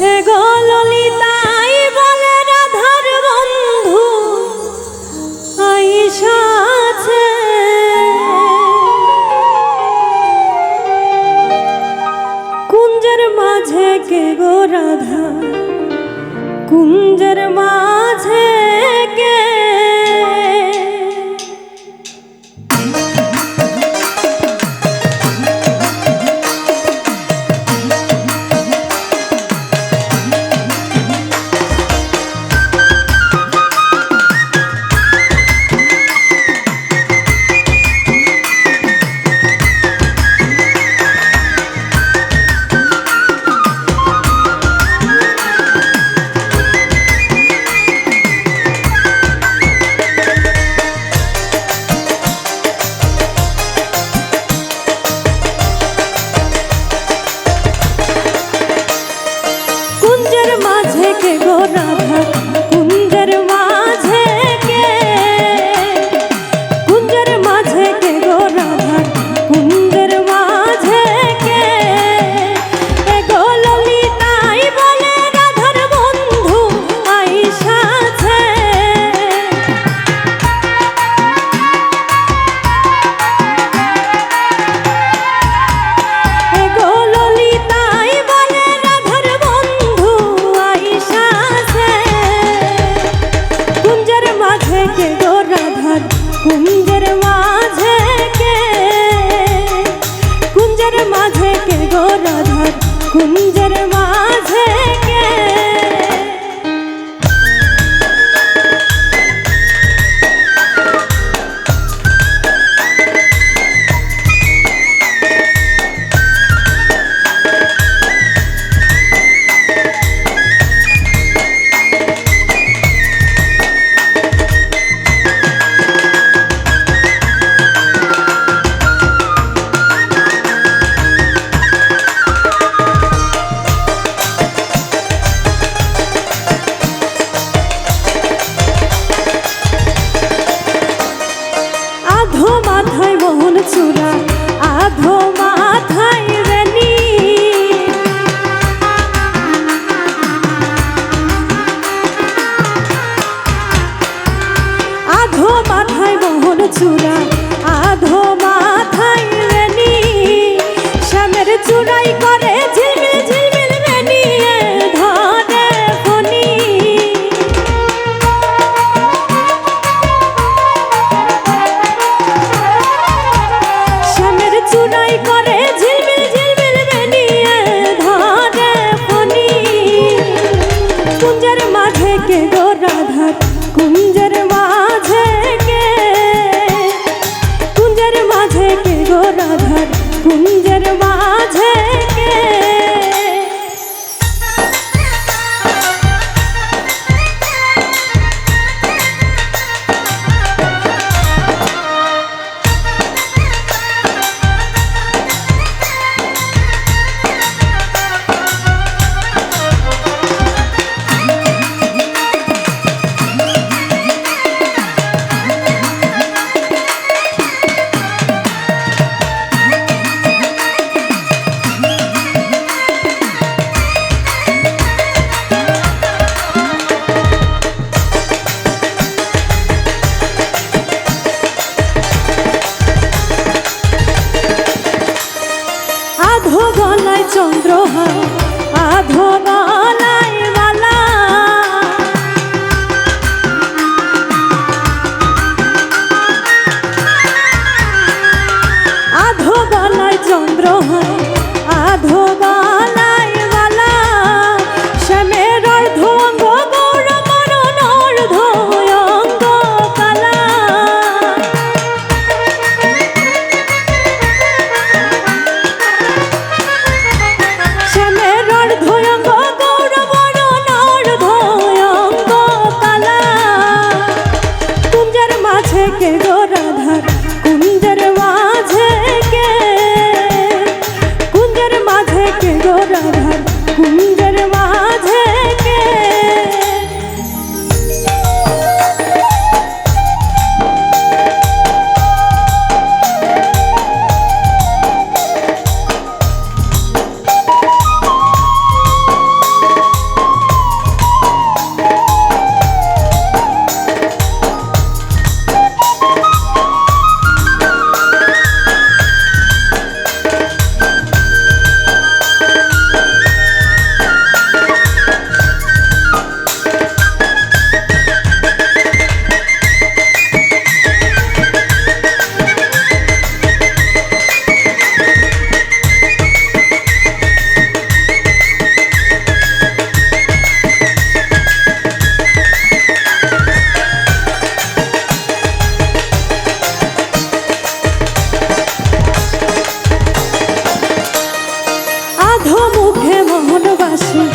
গললিতাই বলে রাধার বন্ধু আইসাছে কুঞ্জের মাঝে কে গো রাধা? কুঞ্জের মাঝে কে คุ้ม Christmas.